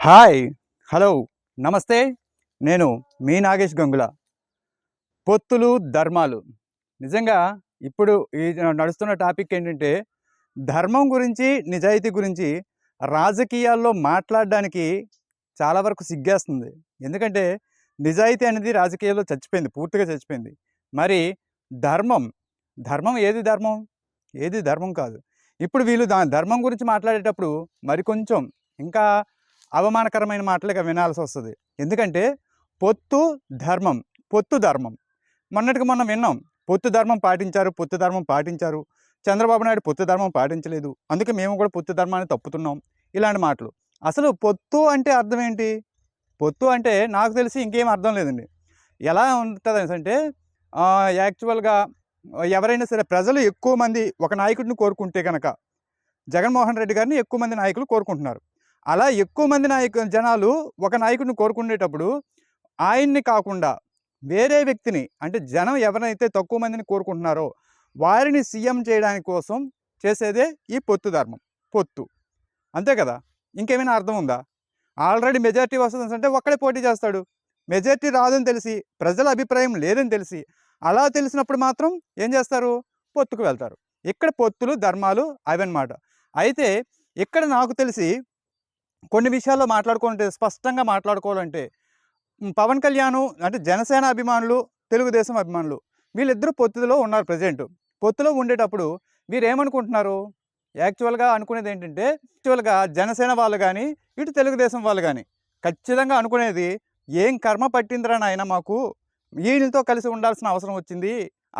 Hi hello నమస్తే. నేను మీ నాగేష్ గంగుల. పొత్తులు ధర్మాలు. నిజంగా ఇప్పుడు ఈ నడుస్తున్న టాపిక్ ఏంటంటే ధర్మం గురించి నిజాయితీ గురించి రాజకీయాల్లో మాట్లాడడానికి చాలా వరకు సిగ్గేస్తుంది. ఎందుకంటే నిజాయితీ అనేది రాజకీయాల్లో చచ్చిపోయింది పూర్తిగా చచ్చిపోయింది. మరి ధర్మం ధర్మం ఏది ధర్మం? ఏది ధర్మం కాదు. ఇప్పుడు వీళ్ళు దా ధర్మం గురించి మాట్లాడేటప్పుడు మరి కొంచెం ఇంకా అవమానకరమైన మాటలుగా వినాల్సి వస్తుంది. ఎందుకంటే పొత్తు ధర్మం పొత్తు ధర్మం. మొన్నటికి మొన్న విన్నాం పొత్తు ధర్మం పాటించారు పొత్తు ధర్మం పాటించారు. చంద్రబాబు నాయుడు పొత్తు ధర్మం పాటించలేదు. అందుకే మేము కూడా పొత్తు ధర్మాన్ని తప్పుతున్నాం. ఇలాంటి మాటలు. అసలు పొత్తు అంటే అర్థం ఏంటి? పొత్తు అంటే నాకు తెలిసి ఇంకేం అర్థం లేదండి. ఎలా ఉంటుంది అంటే యాక్చువల్గా ఎవరైనా సరే ప్రజలు ఎక్కువ మంది ఒక నాయకుడిని కోరుకుంటే కనుక జగన్మోహన్ రెడ్డి గారిని ఎక్కువ మంది నాయకులు కోరుకుంటున్నారు. అలా ఎక్కువ మంది నాయకు జనాలు ఒక నాయకుడిని కోరుకునేటప్పుడు ఆయన్ని కాకుండా వేరే వ్యక్తిని అంటే జనం ఎవరైతే తక్కువ మందిని కోరుకుంటున్నారో వారిని సీఎం చేయడానికి కోసం చేసేదే ఈ పొత్తు ధర్మం పొత్తు. అంతే కదా? ఇంకేమైనా అర్థం ఉందా? ఆల్రెడీ మెజార్టీ వస్తుంది అంటే ఒక్కడే పోటీ చేస్తాడు. మెజార్టీ రాదని తెలిసి ప్రజల అభిప్రాయం లేదని తెలిసి అలా తెలిసినప్పుడు మాత్రం ఏం చేస్తారు? పొత్తుకు వెళ్తారు. ఇక్కడ పొత్తులు ధర్మాలు అవన్నమాట. అయితే ఇక్కడ నాకు తెలిసి కొన్ని విషయాల్లో మాట్లాడుకోవాలంటే స్పష్టంగా మాట్లాడుకోవాలంటే పవన్ కళ్యాణ్ అంటే జనసేన అభిమానులు తెలుగుదేశం అభిమానులు వీళ్ళిద్దరూ పొత్తులో ఉన్నారు ప్రజెంట్. పొత్తులో ఉండేటప్పుడు వీరు ఏమనుకుంటున్నారు యాక్చువల్గా అనుకునేది ఏంటంటే యాక్చువల్గా జనసేన వాళ్ళు కానీ ఇటు తెలుగుదేశం వాళ్ళు కానీ ఖచ్చితంగా అనుకునేది ఏం కర్మ పట్టిందిరా నాయన మాకు? వీళ్ళతో కలిసి ఉండాల్సిన అవసరం వచ్చింది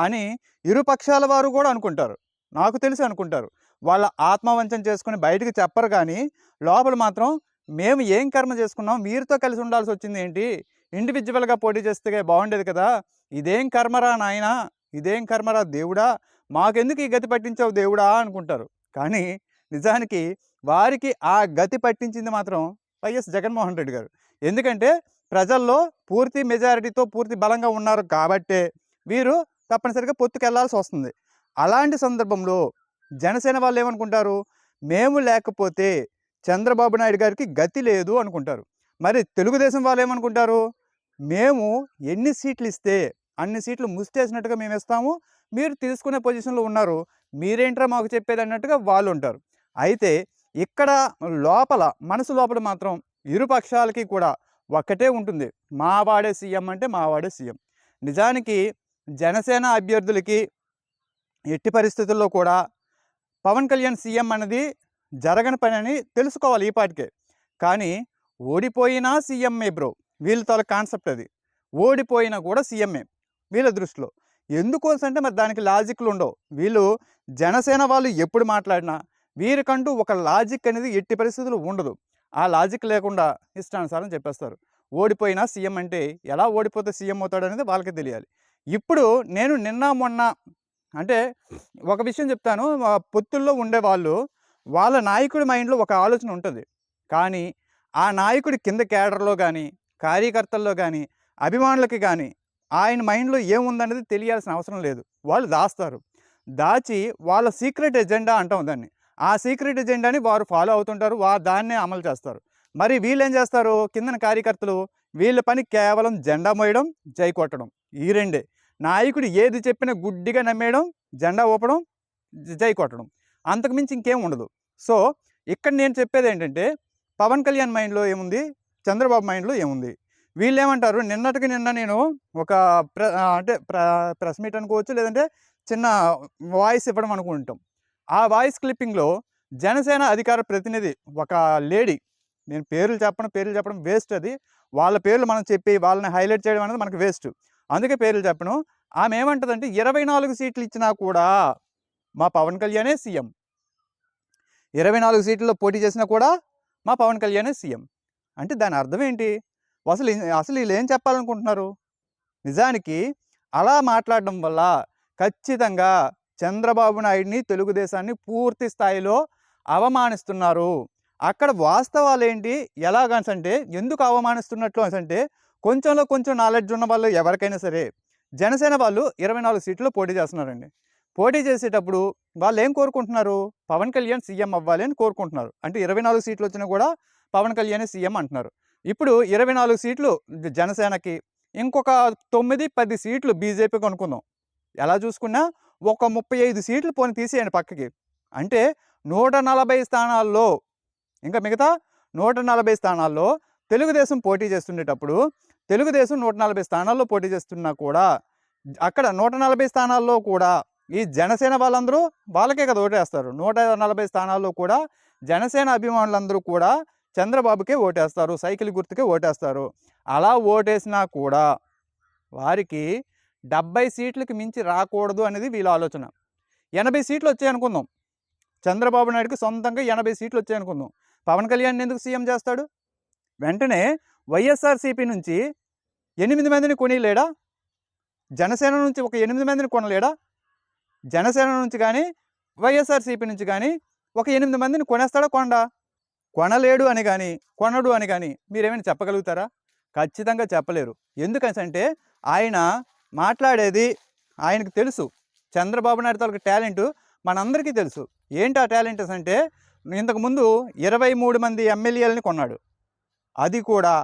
అని ఇరు పక్షాల వారు కూడా అనుకుంటారు. నాకు తెలిసి అనుకుంటారు. వాళ్ళ ఆత్మవంచన చేసుకుని బయటికి చెప్పరు కానీ లోపల మాత్రం మేము ఏం కర్మ చేసుకున్నాం మీరుతో కలిసి ఉండాల్సి వచ్చింది ఏంటి? ఇండివిజువల్గా పోటీ చేస్తే బాగుండేది కదా. ఇదేం కర్మరా నాయనా? ఇదేం కర్మరా దేవుడా? మాకెందుకు ఈ గతి పట్టించావు దేవుడా? అనుకుంటారు. కానీ నిజానికి వారికి ఆ గతి పట్టించింది మాత్రం వైఎస్ జగన్మోహన్ రెడ్డి గారు. ఎందుకంటే ప్రజల్లో పూర్తి మెజారిటీతో పూర్తి బలంగా ఉన్నారు కాబట్టే వీరు తప్పనిసరిగా పొత్తుకెళ్ళాల్సి వస్తుంది. అలాంటి సందర్భంలో జనసేన వాళ్ళు ఏమనుకుంటారు? మేము లేకపోతే చంద్రబాబు నాయుడు గారికి గతి లేదు అనుకుంటారు. మరి తెలుగుదేశం వాళ్ళు ఏమనుకుంటారు? మేము ఎన్ని సీట్లు ఇస్తే అన్ని సీట్లు ముస్టేసినట్టుగా మేము ఇస్తాము. మీరు తీసుకునే పొజిషన్లో ఉన్నారు. మీరేంట్రా మాకు చెప్పేది అన్నట్టుగా వాళ్ళు ఉంటారు. అయితే ఇక్కడ లోపల మనసు లోపల మాత్రం ఇరు పక్షాలకి కూడా ఒక్కటే ఉంటుంది. మావాడే సీఎం అంటే మావాడే సీఎం. నిజానికి జనసేన అభ్యర్థులకి ఎట్టి పరిస్థితుల్లో కూడా పవన్ కళ్యాణ్ సీఎం అన్నది జరగని పని అని తెలుసుకోవాలి ఈ పాటికే. కానీ ఓడిపోయినా సీఎంఏ బ్రో. వీళ్ళ తల కాన్సెప్ట్ అది. ఓడిపోయినా కూడా సీఎంఏ వీళ్ళ దృష్టిలో. ఎందుకోసం అంటే మరి దానికి లాజిక్లు ఉండవు. వీళ్ళు జనసేన వాళ్ళు ఎప్పుడు మాట్లాడినా వీరికంటూ ఒక లాజిక్ అనేది ఎట్టి పరిస్థితులు ఉండదు. ఆ లాజిక్ లేకుండా ఇష్టానుసారం చెప్పేస్తారు. ఓడిపోయినా సీఎం అంటే ఎలా ఓడిపోతే సీఎం అవుతాడు అనేది వాళ్ళకి తెలియాలి. ఇప్పుడు నేను నిన్న మొన్న అంటే ఒక విషయం చెప్తాను. పొత్తుల్లో ఉండే వాళ్ళు వాళ్ళ నాయకుడి మైండ్లో ఒక ఆలోచన ఉంటుంది. కానీ ఆ నాయకుడి కింద కేడర్లో కానీ కార్యకర్తల్లో కానీ అభిమానులకి కానీ ఆయన మైండ్లో ఏముందనేది తెలియాల్సిన అవసరం లేదు. వాళ్ళు దాస్తారు. దాచి వాళ్ళ సీక్రెట్ ఎజెండా అంటాం దాన్ని. ఆ సీక్రెట్ ఎజెండాని వారు ఫాలో అవుతుంటారు. వారు దాన్నే అమలు చేస్తారు. మరి వీళ్ళు ఏం చేస్తారు? కిందన కార్యకర్తలు వీళ్ళ పని కేవలం జెండా మోయడం జై కొట్టడం. ఈ రెండే. నాయకుడు ఏది చెప్పినా గుడ్డిగా నమ్మేయడం జెండా ఊపడం జై కొట్టడం. అంతకుమించి ఇంకేం ఉండదు. సో ఇక్కడ నేను చెప్పేది ఏంటంటే పవన్ కళ్యాణ్ మైండ్లో ఏముంది? చంద్రబాబు మైండ్లో ఏముంది? వీళ్ళు ఏమంటారు నిన్నటికి నిన్న నేను ఒక ప్ర అంటే ప్ర ప్రెస్ మీట్ అనుకోవచ్చు లేదంటే చిన్న వాయిస్ ఇవ్వడం అనుకుంటాం. ఆ వాయిస్ క్లిప్పింగ్లో జనసేన అధికార ప్రతినిధి ఒక లేడీ నేను పేర్లు చెప్పడం పేర్లు చెప్పడం వేస్ట్ అది. వాళ్ళ పేర్లు మనం చెప్పి వాళ్ళని హైలైట్ చేయడం అనేది మనకు వేస్ట్. అందుకే పేర్లు చెప్పను. ఆమె ఏమంటుందంటే ఇరవై నాలుగు సీట్లు ఇచ్చినా కూడా మా పవన్ కళ్యాణే సీఎం. ఇరవై నాలుగు సీట్లలో పోటీ చేసినా కూడా మా పవన్ కళ్యాణే సీఎం. అంటే దాని అర్థం ఏంటి? అసలు అసలు వీళ్ళు ఏం చెప్పాలనుకుంటున్నారు? నిజానికి అలా మాట్లాడడం వల్ల ఖచ్చితంగా చంద్రబాబు నాయుడిని తెలుగుదేశాన్ని పూర్తి స్థాయిలో అవమానిస్తున్నారు. అక్కడ వాస్తవాలు ఏంటి ఎలాగంటే ఎందుకు అవమానిస్తున్నట్లు అంటే కొంచెంలో కొంచెం నాలెడ్జ్ ఉన్న వాళ్ళు ఎవరికైనా సరే జనసేన వాళ్ళు ఇరవై నాలుగు సీట్లు పోటీ చేస్తున్నారండి. పోటీ చేసేటప్పుడు వాళ్ళు ఏం కోరుకుంటున్నారు? పవన్ కళ్యాణ్ సీఎం అవ్వాలి అని కోరుకుంటున్నారు. అంటే ఇరవై నాలుగు సీట్లు వచ్చినా కూడా పవన్ కళ్యాణ్ సీఎం అంటున్నారు. ఇప్పుడు ఇరవై నాలుగు సీట్లు జనసేనకి ఇంకొక తొమ్మిది పది సీట్లు బీజేపీకి అనుకుందాం. ఎలా చూసుకున్నా ఒక ముప్పై ఐదు సీట్లు పోని తీసేయండి పక్కకి. అంటే నూట నలభై స్థానాల్లో ఇంకా మిగతా నూట నలభై స్థానాల్లో తెలుగుదేశం పోటీ చేస్తుండేటప్పుడు తెలుగుదేశం నూట నలభై స్థానాల్లో పోటీ చేస్తున్నా కూడా అక్కడ నూట నలభై స్థానాల్లో కూడా ఈ జనసేన వాళ్ళందరూ వాళ్ళకే కదా ఓటేస్తారు. నూట నలభై స్థానాల్లో కూడా జనసేన అభిమానులందరూ కూడా చంద్రబాబుకే ఓటేస్తారు. సైకిల్ గుర్తుకే ఓటేస్తారు. అలా ఓటేసినా కూడా వారికి డెబ్బై సీట్లకి మించి రాకూడదు అనేది వీళ్ళ ఆలోచన. ఎనభై సీట్లు వచ్చాయి అనుకుందాం. చంద్రబాబు నాయుడుకి సొంతంగా ఎనభై సీట్లు వచ్చాయి అనుకుందాం. పవన్ కళ్యాణ్ ఎందుకు సీఎం చేస్తాడు? వెంటనే వైఎస్ఆర్సీపీ నుంచి ఎనిమిది మందిని కొనిలేడా జనసేన నుంచి ఒక ఎనిమిది మందిని కొనలేడా? జనసేన నుంచి కానీ వైఎస్ఆర్సీపీ నుంచి కానీ ఒక ఎనిమిది మందిని కొనేస్తాడా కొండా? కొనలేడు అని కానీ కొనడు అని కానీ మీరేమైనా చెప్పగలుగుతారా? ఖచ్చితంగా చెప్పలేరు. ఎందుకంటే ఆయన మాట్లాడేది ఆయనకు తెలుసు. చంద్రబాబు నాయుడు తాలూకు టాలెంట్ మనందరికీ తెలుసు. ఏంటి ఆ టాలెంట్ అంటే ఇంతకుముందు ఇరవై మూడు మంది ఎమ్మెల్యేలని కొన్నాడు. అది కూడా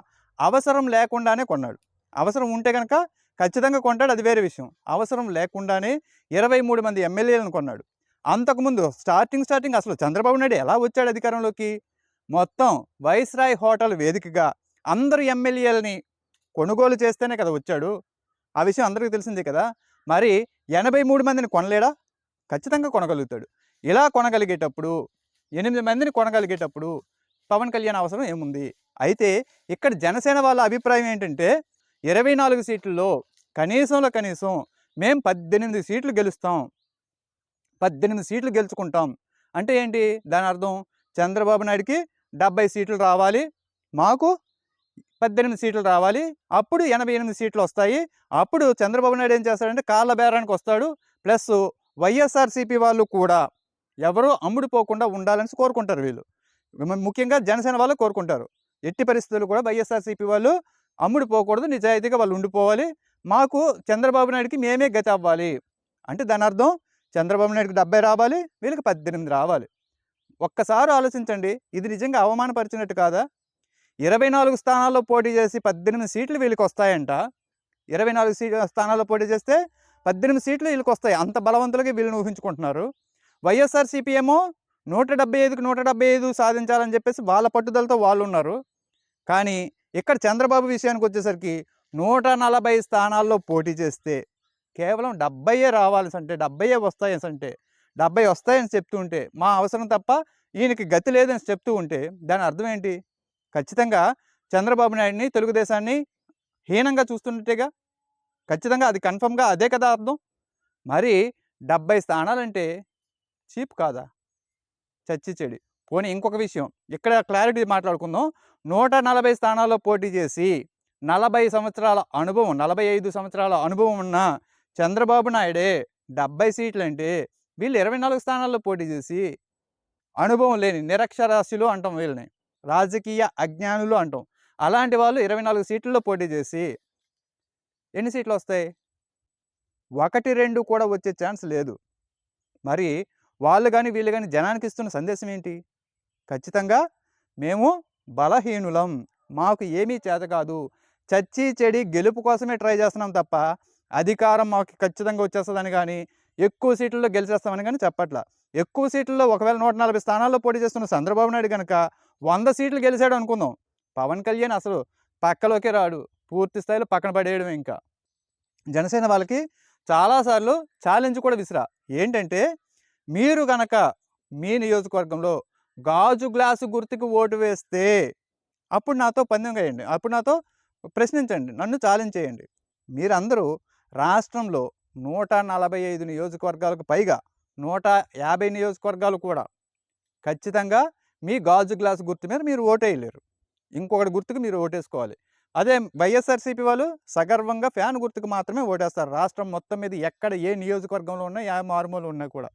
అవసరం లేకుండానే కొన్నాడు. అవసరం ఉంటే కనుక ఖచ్చితంగా కొంటాడు అది వేరే విషయం. అవసరం లేకుండానే ఇరవై మూడు మంది ఎమ్మెల్యేలను కొన్నాడు. అంతకుముందు స్టార్టింగ్ స్టార్టింగ్ అసలు చంద్రబాబు నాయుడు ఎలా వచ్చాడు అధికారంలోకి? మొత్తం వైస్రాయ్ హోటల్ వేదికగా అందరు ఎమ్మెల్యేలని కొనుగోలు చేస్తేనే కదా వచ్చాడు. ఆ విషయం అందరికీ తెలిసిందే కదా. మరి ఎనభై మూడు మందిని కొనలేడా? ఖచ్చితంగా కొనగలుగుతాడు. ఇలా కొనగలిగేటప్పుడు ఎనిమిది మందిని కొనగలిగేటప్పుడు పవన్ కళ్యాణ్ అవసరం ఏముంది? అయితే ఇక్కడ జనసేన వాళ్ళ అభిప్రాయం ఏంటంటే ఇరవై నాలుగు సీట్లలో కనీసంలో కనీసం మేము పద్దెనిమిది సీట్లు గెలుస్తాం. పద్దెనిమిది సీట్లు గెలుచుకుంటాం. అంటే ఏంటి? దాని అర్థం చంద్రబాబు నాయుడికి డెబ్బై సీట్లు రావాలి మాకు పద్దెనిమిది సీట్లు రావాలి అప్పుడు ఎనభై ఎనిమిది సీట్లు వస్తాయి. అప్పుడు చంద్రబాబు నాయుడు ఏం చేస్తాడంటే కాళ్ళ బేరానికి వస్తాడు. ప్లస్ వైఎస్ఆర్సీపీ వాళ్ళు కూడా ఎవరూ అమ్ముడుపోకుండా ఉండాలని కోరుకుంటారు వీళ్ళు. ముఖ్యంగా జనసేన వాళ్ళు కోరుకుంటారు. ఎట్టి పరిస్థితులు కూడా వైఎస్ఆర్సీపీ వాళ్ళు అమ్ముడుపోకూడదు నిజాయితీగా వాళ్ళు ఉండిపోవాలి. మాకు చంద్రబాబు నాయుడుకి మేమే గతి అవ్వాలి అంటే దాని అర్థం చంద్రబాబు నాయుడుకి డెబ్బై రావాలి వీళ్ళకి పద్దెనిమిది రావాలి. ఒక్కసారి ఆలోచించండి ఇది నిజంగా అవమానపరిచినట్టు కాదా? ఇరవై నాలుగు స్థానాల్లో పోటీ చేసి పద్దెనిమిది సీట్లు వీళ్ళకి వస్తాయంట. ఇరవై నాలుగు సీ స్థానాల్లో పోటీ చేస్తే పద్దెనిమిది సీట్లు వీళ్ళకి వస్తాయి. అంత బలవంతులకి వీళ్ళని ఊహించుకుంటున్నారు. వైఎస్ఆర్సీపీ ఏమో నూట డెబ్బై ఐదుకి నూట డెబ్బై ఐదు సాధించాలని చెప్పేసి వాళ్ళ పట్టుదలతో వాళ్ళు ఉన్నారు. కానీ ఇక్కడ చంద్రబాబు విషయానికి వచ్చేసరికి నూట నలభై స్థానాల్లో పోటీ చేస్తే కేవలం డెబ్బైయే రావాల్సి అంటే డెబ్బైయే వస్తాయి అంటే డెబ్బై వస్తాయని చెప్తూ ఉంటే మా అవసరం తప్ప ఈయనకి గతి లేదని చెప్తూ ఉంటే దాని అర్థం ఏంటి? ఖచ్చితంగా చంద్రబాబు నాయుడిని తెలుగుదేశాన్ని హీనంగా చూస్తున్నట్టేగా? ఖచ్చితంగా అది కన్ఫర్మ్గా అదే కదా అర్థం? మరి డెబ్బై స్థానాలంటే చీప్ కాదా? చచ్చి చెడి. పోనీ ఇంకొక విషయం ఇక్కడ క్లారిటీ మాట్లాడుకుందాం. నూట నలభై స్థానాల్లో పోటీ చేసి నలభై సంవత్సరాల అనుభవం నలభై ఐదు సంవత్సరాల అనుభవం ఉన్న చంద్రబాబు నాయుడే డెబ్బై సీట్లు అంటే వీళ్ళు ఇరవై నాలుగు స్థానాల్లో పోటీ చేసి అనుభవం లేని నిరక్షరాస్యులు అంటాం వీళ్ళని రాజకీయ అజ్ఞానులు అంటాం. అలాంటి వాళ్ళు ఇరవై నాలుగు సీట్లలో పోటీ చేసి ఎన్ని సీట్లు వస్తాయి? ఒకటి రెండు కూడా వచ్చే ఛాన్స్ లేదు. మరి వాళ్ళు కానీ వీళ్ళు కానీ జనానికి ఇస్తున్న సందేశం ఏంటి? ఖచ్చితంగా మేము బలహీనులం. మాకు ఏమీ చేత కాదు చచ్చి చెడి గెలుపు కోసమే ట్రై చేస్తున్నాం తప్ప అధికారం మాకు ఖచ్చితంగా వచ్చేస్తుందని కానీ ఎక్కువ సీట్లలో గెలిచేస్తామని కానీ చెప్పట్లా. ఎక్కువ సీట్లలో ఒకవేళ నూట నలభై స్థానాల్లో పోటీ చేస్తున్న చంద్రబాబు నాయుడు కనుక వంద సీట్లు గెలిచాడు అనుకుందాం. పవన్ కళ్యాణ్ అసలు పక్కలోకి రాడు. పూర్తి స్థాయిలో పక్కన పడేయడం ఇంకా. జనసేన వాళ్ళకి చాలాసార్లు ఛాలెంజ్ కూడా విసిరా. ఏంటంటే మీరు గనక మీ నియోజకవర్గంలో గాజు గ్లాసు గుర్తుకు ఓటు వేస్తే అప్పుడు నాతో పందెం వేయండి అప్పుడు నాతో ప్రశ్నించండి. నన్ను ఛాలెంజ్ చేయండి. మీరందరూ రాష్ట్రంలో నూట నలభై ఐదు నియోజకవర్గాలకు పైగా నూట యాభై నియోజకవర్గాలు కూడా ఖచ్చితంగా మీ గాజు గ్లాసు గుర్తు మీద మీరు ఓటేయలేరు. ఇంకొకటి గుర్తుకు మీరు ఓటేసుకోవాలి. అదే వైఎస్ఆర్సీపీ వాళ్ళు సగర్వంగా ఫ్యాన్ గుర్తుకు మాత్రమే ఓటేస్తారు. రాష్ట్రం మొత్తం మీద ఎక్కడ ఏ నియోజకవర్గంలో ఉన్నా ఏ మారుమూలు ఉన్నా కూడా.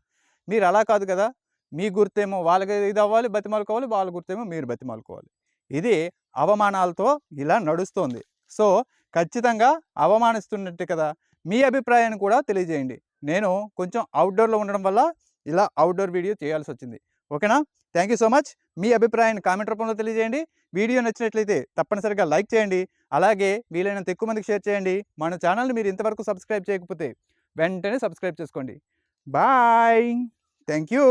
మీరు అలా కాదు కదా! మీ గుర్తేమో వాళ్ళకి ఇది అవ్వాలి బతిమాలుకోవాలి వాళ్ళ గుర్తేమో మీరు బతిమాలుకోవాలి. ఇది అవమానాలతో ఇలా నడుస్తోంది. సో ఖచ్చితంగా అవమానిస్తున్నట్టు కదా! మీ అభిప్రాయాన్ని కూడా తెలియజేయండి. నేను కొంచెం అవుట్డోర్లో ఉండడం వల్ల ఇలా అవుట్డోర్ వీడియో చేయాల్సి వచ్చింది. ఓకేనా? Thank you so much. మీ అభిప్రాయాన్ని కామెంట్ రూపంలో తెలియజేయండి. వీడియో నచ్చినట్లయితే తప్పనిసరిగా లైక్ చేయండి. అలాగే వీలైనంత ఎక్కువ మందికి షేర్ చేయండి. మన ఛానల్ని మీరు ఇంతవరకు సబ్స్క్రైబ్ చేయకపోతే వెంటనే సబ్స్క్రైబ్ చేసుకోండి. బాయ్! Thank you